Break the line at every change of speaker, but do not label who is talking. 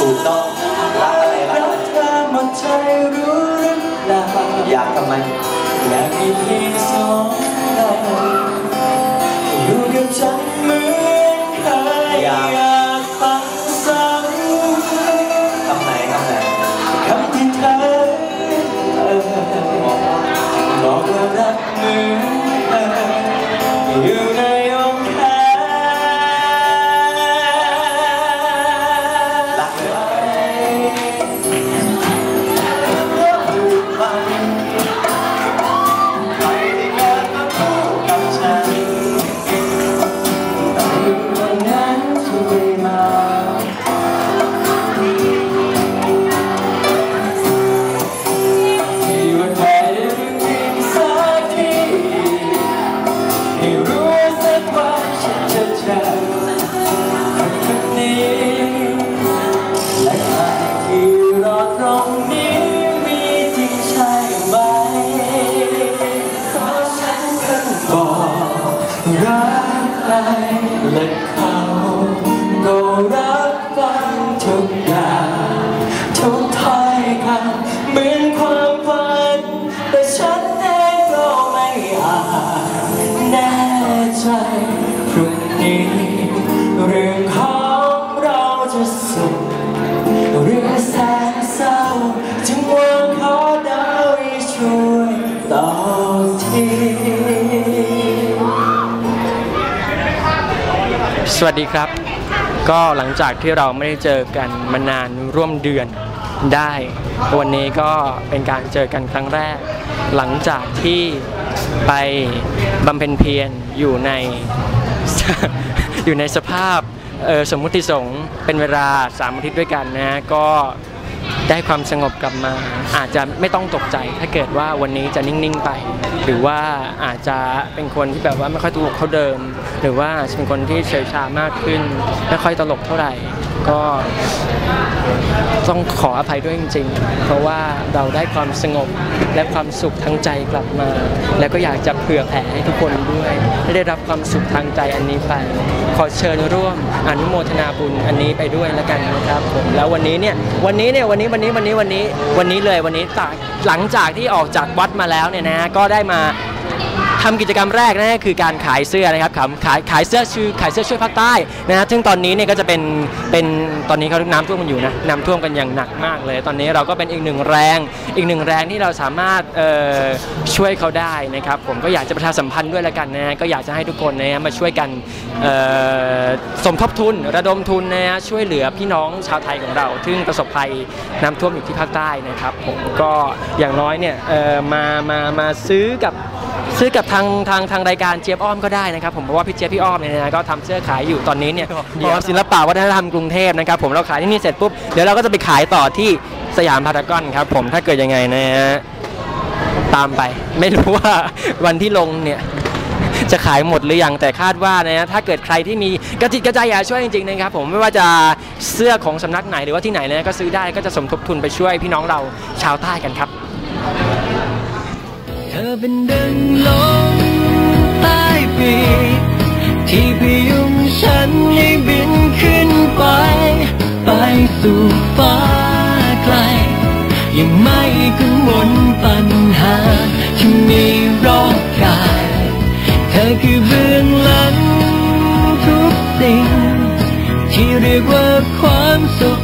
ถูกต้
องรักอะ
ไร
รักเธอหมดใจรู้หรือเปล่าอยากทำไมอยากมีเพียง สวั
สดีครับ ก็หลังจากที่เราไม่ได้เจอกันมานานร่วมเดือนได้ วันนี้ก็เป็นการเจอกันครั้งแรก หลังจากที่ไปบำเพ็ญเพียรอยู่ในอยู่ในสภาพสมมุติสงฆ์เป็นเวลาสามอาทิตย์ด้วยกันนะก็ ได้ความสงบกลับมา อาจจะไม่ต้องตกใจ ถ้าเกิดว่าวันนี้จะนิ่งๆไป หรือว่าอาจจะเป็นคนที่แบบว่าไม่ค่อยตลกเท่าเดิม หรือว่าเป็นคนที่เฉยชามากขึ้น ไม่ค่อยตลกเท่าไหร่ ก็ต้องขออภัยด้วยจริง ๆ เพราะว่าเราได้ความสงบและความสุขทางใจกลับมา แล้วก็อยากจะเผื่อแผ่ให้ทุกคนด้วยได้รับความสุขทางใจอันนี้ไป ขอเชิญร่วมอนุโมทนาบุญอันนี้ไปด้วยแล้วกันนะครับผมแล้ววันนี้เนี่ยวันนี้เนี่ยวันนี้วันนี้วันนี้วันนี้วันนี้เลยวันนี้จากหลังจากที่ออกจากวัดมาแล้วเนี่ยนะฮะก็ได้มา ทำกิจกรรมแรกนะคือการขายเสื้อนะครับขายขายขายเสื้อชื่อขายเสื้อช่วยภาคใต้นะฮะซึ่งตอนนี้เนี่ยก็จะเป็นเป็นตอนนี้เขาน้ำท่วมกันอยู่นะน้ำท่วมกันอย่างหนักมากเลย ตอนนี้เราก็เป็นอีกหนึ่งแรง อีกหนึ่งแรงที่เราสามารถเอ่อช่วยเขาได้นะครับ ผมก็อยากจะประชาสัมพันธ์ด้วยละกันนะก็อยากจะให้ทุกคนนะฮะมาช่วยกันเอ่อสมทบทุนระดมทุนนะฮะช่วยเหลือพี่น้องชาวไทยของเราซึ่งประสบภัยน้ำท่วมอยู่ที่ภาคใต้นะครับ ผมก็อย่างน้อยเนี่ยเอ่อมามามาซื้อกับ ซื้อกับทางทางทางรายการเจี๊ยบอ้อมก็ได้นะครับผมเพราะว่าพี่เจี๊ยบพี่อ้อมเนี่ยนะก็ทำเสื้อขายอยู่ตอนนี้เนี่ยหอศิลปะวัฒนธรรมกรุงเทพนะครับผมเราขายที่นี่เสร็จปุ๊บเดี๋ยวเราก็จะไปขายต่อที่สยามพารากอนครับผมถ้าเกิดยังไงนะฮะตามไป ไม่รู้ว่าวันที่ลงเนี่ยจะขายหมดหรือยังแต่คาดว่านะฮะถ้าเกิดใครที่มีกระจิตกระใจอยากช่วยจริงๆนะครับผมไม่ว่าจะเสื้อของสำนักไหนหรือว่าที่ไหนนะก็ซื้อได้ก็จะสมทบทุนไปช่วยพี่น้องเราชาวใต้กันครับ
เธอเป็นดังลมใต้ปีกที่พยุงฉันให้บินขึ้นไป ไปสู่ฟ้าไกล ยังไม่กังวลปัญหาที่มีรอบกาย เธอคือเบื้องหลังทุกสิ่ง ที่เรียกว่าความสุข